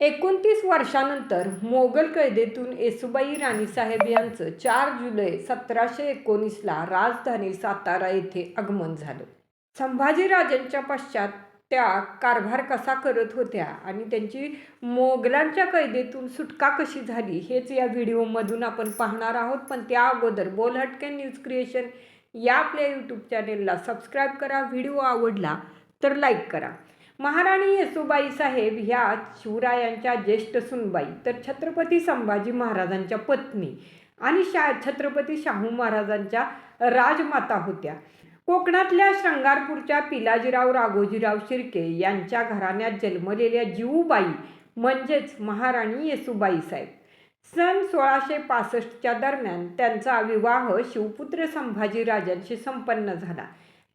एकोणतीस वर्षानंतर मोगल कैदेतून येसुबाई राणीसाहेब यांचं चार जुलै सतराशे एकोणीसला राजधानी सातारा येथे आगमन झालं. संभाजीराजांच्या पश्चात त्या कारभार कसा करत होत्या आणि त्यांची मोगलांच्या कैदेतून सुटका कशी झाली हेच या व्हिडिओमधून आपण पाहणार आहोत. पण त्या अगोदर बोलहटके न्यूज क्रिएशन या आपल्या यूट्यूब चॅनेलला सबस्क्राईब करा. व्हिडिओ आवडला तर लाईक करा. महाराणी येसुबाई साहेब ह्या शिवरायांच्या ज्येष्ठ सुनबाई तर छत्रपती संभाजी महाराजांच्या पत्नी आणि शा छत्रपती शाहू महाराजांच्या राजमाता होत्या. कोकणातल्या श्रंगारपूरच्या पिलाजीराव राघोजीराव शिर्के यांच्या घराण्यात जन्मलेल्या जीवूबाई म्हणजेच महाराणी येसुबाई साहेब. सन सोळाशे पासष्टच्या दरम्यान त्यांचा विवाह शिवपुत्र संभाजीराजांशी संपन्न झाला.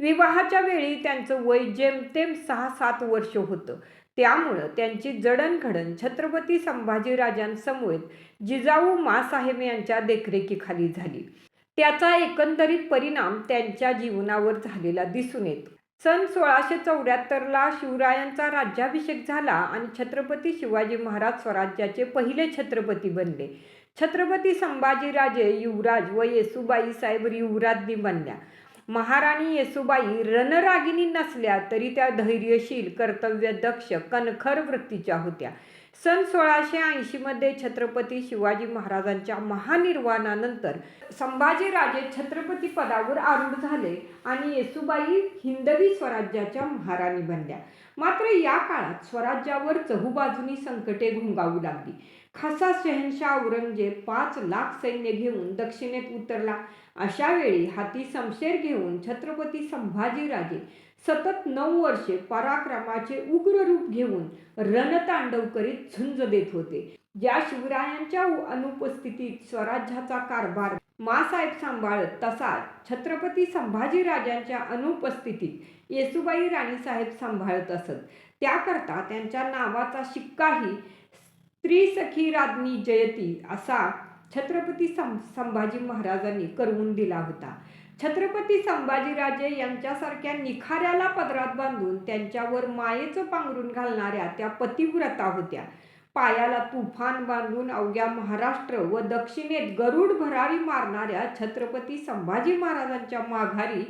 विवाहाच्या वेळी त्यांचं वय जेमतेम सहा सात वर्ष होतं. त्यामुळं त्यांची जडणघडण छत्रपती संभाजीराजांसमवेत जिजाऊ मासाहेब यांच्या देखरेखीखाली झाली. त्याचा एकंदरीत परिणाम त्यांच्या जीवनावर झालेला दिसून येतो. सन सोळाशे चौऱ्याहत्तरला शिवरायांचा राज्याभिषेक झाला आणि छत्रपती शिवाजी महाराज स्वराज्याचे पहिले छत्रपती बनले. छत्रपती संभाजीराजे युवराज व येसुबाई साहेब युवराज्ञी बनल्या. महाराणी येसुबाई रणरागिणी नसल्या तरी त्या धैर्यशील कर्तव्यदक्ष कणखर वृत्तीच्या होत्या. सन सोळाशे ऐंशीमध्ये छत्रपती शिवाजी महाराजांच्या महानिर्वाणानंतर संभाजीराजे छत्रपती पदावर आरूढ झाले आणि येसुबाई हिंदवी स्वराज्याच्या महाराणी बनल्या. मात्र या काळात स्वराज्यावर चहूबाजूनी संकटे घोंगावू लागली. खासा शहनशाह औरंगजेब पाच लाख सैन्य घेऊन दक्षिणेत उतरला. अशा वेळी हाती समशेर घेऊन छत्रपती संभाजीराजे सतत नऊ वर्षे पराक्रमाचे उग्र रूप घेऊन रणतांडव करीत झुंज देत होते. ज्या शिवरायांच्या अनुपस्थितीत स्वराज्याचा कारभार मासाहेब सांभाळत तसा छत्रपती संभाजीराजांच्या अनुपस्थितीत येसुबाई राणीसाहेब सांभाळत असत. त्याकरता त्यांच्या नावाचा शिक्काही त्रिसखी राज्ञी जयती असा छत्रपती सं संभाजी महाराजांनी करवून दिला होता. छत्रपती संभाजीराजे यांच्यासारख्या निखाऱ्याला पदरात बांधून त्यांच्यावर मायेचं पांघरून घालणाऱ्या त्या पतिव्रता होत्या. पायाला तुफान बांधून अवघ्या महाराष्ट्र व दक्षिणेत गरुड भरारी मारणाऱ्या छत्रपती संभाजी महाराजांच्या माघारी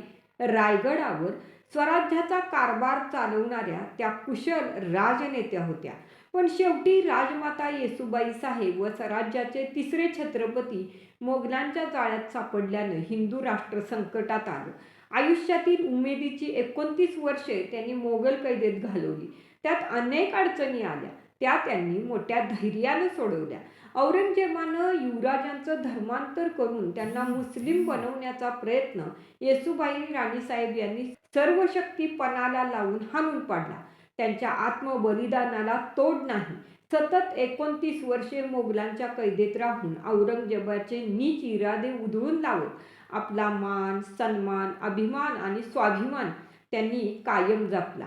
रायगडावर स्वराज्याचा कारभार चालवणाऱ्या त्या कुशल राजनेत्या होत्या. पण शेवटी राजमाता येसुबाई साहेब व स्वराज्याचे तिसरे छत्रपती मोगलांच्या जाळ्यात सापडल्यानं हिंदू राष्ट्र संकटात आलं. आयुष्यातील उमेदीची एकोणतीस वर्षे त्यांनी मोगल कैदेत घालवली. त्यात अनेक अडचणी आल्या. त्या त्यांनी मोठ्या धैर्यानं सोडवल्या. औरंगजेबानं युवराजांचं धर्मांतर करून त्यांना मुस्लिम बनवण्याचा प्रयत्न येसुबाई राणीसाहेब यांनी सर्व शक्ती पणाला लावून हाणून पाडला. त्यांच्या आत्मबलिदानाला तोड नाही. सतत एकोणतीस वर्षे मोगलांच्या कैदेत राहून औरंगजेबाचे नीच इरादे उधळून लावत आपला मान सन्मान अभिमान आणि स्वाभिमान त्यांनी कायम जपला.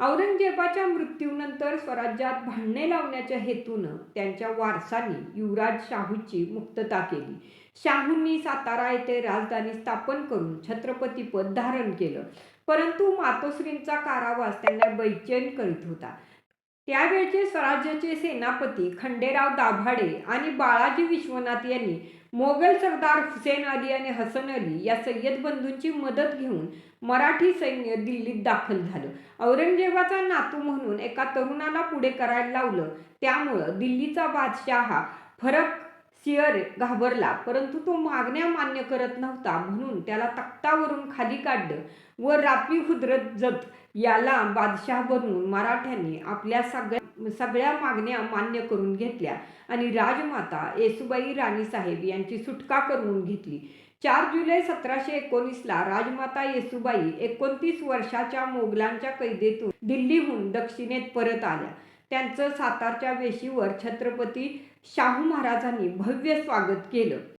औरंगजेबाच्या मृत्यूनंतर स्वराज्यात भांडणे लावण्याच्या हेतूनं त्यांच्या वारसांनी युवराज शाहूची मुक्तता केली. शाहूंनी सातारा येथे राजधानी स्थापन करून छत्रपतीपद धारण केलं. परंतु मातोश्रींचा कारावास त्यांना बैचैन करीत होता. त्यावेळचे स्वराज्याचे सेनापती खंडेराव दाभाडे आणि बाळाजी विश्वनाथ यांनी मोगल सरदार हुसेन अली आणि हसन अली या सय्यद बंधूंची मदत घेऊन मराठी सैन्य दिल्लीत दाखल झालं. औरंगजेबाचा नातू म्हणून एका तरुणाला पुढे करायला लावलं. त्यामुळं दिल्लीचा बादशाह हा फरक सिअर घाबरला परंतु तो मागण्या मान्य करत नव्हता. म्हणून त्याला तख्तावरून खाली काढलं व रापी हुद्रत जत याला बादशाह बनवून मराठ्यांनी आपल्या सगळ्या सगळ्या मागण्या मान्य करून घेतल्या आणि राजमाता येसुबाई राणीसाहेब यांची सुटका करून घेतली. चार जुलै सतराशे एकोणीसला राजमाता येसुबाई एकोणतीस वर्षाच्या मोगलांच्या कैदेतून दिल्लीहून दक्षिणेत परत आल्या. त्यांचं सातारच्या वेशीवर छत्रपती शाहू महाराजांनी भव्य स्वागत केलं.